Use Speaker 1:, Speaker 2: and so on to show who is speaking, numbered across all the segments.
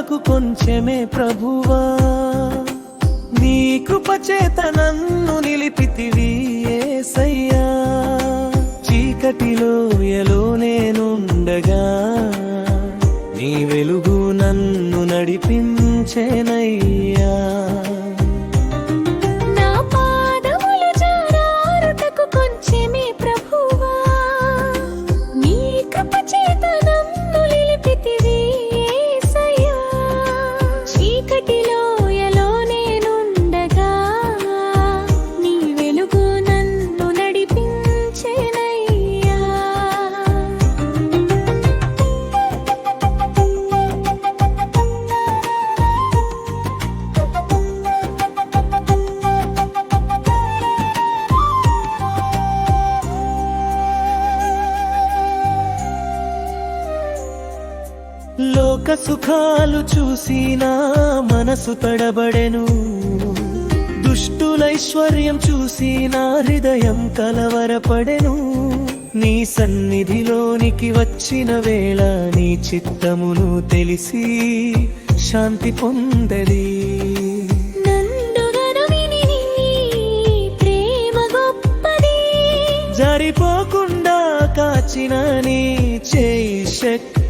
Speaker 1: కొంచెమే ప్రభువా. నీ కృపచేత నన్ను నిలిపితివి ఏసయ్యా. చీకటిలో ఎలో నేనుండగా నీ వెలుగు నన్ను నడిపించేనయ్యా. లోక సుఖాలు చూసి నా మనసు తడబడెను. దుష్టులైశ్వర్యం చూసి నా హృదయం కలవరపడెను. నీ సన్నిధిలోనికి వచ్చిన వేళ నీ చిత్తమును తెలిసి శాంతి పొందది. జారిపోకుండా కాచిన నీ చేయి శక్తిమంతది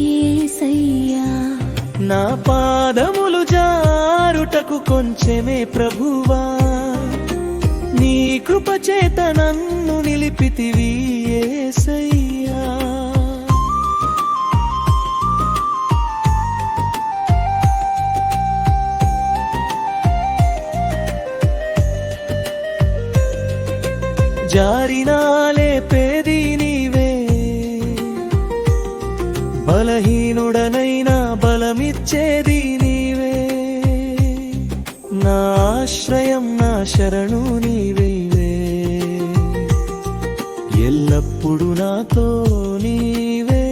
Speaker 2: యేసయ్యా
Speaker 1: నా పాదములు జారుటకు కొంచెమే ప్రభువా. నీ కృప చేత నన్ను నిలిపితివి ఏసయ్యా. జారినాలే పేది నీవే. బలహీనుడనైనా బలమిచ్చేది నీవే. నా ఆశ్రయం నా శరణు నీవేవే ఎల్లప్పుడూ నాతో నీవే.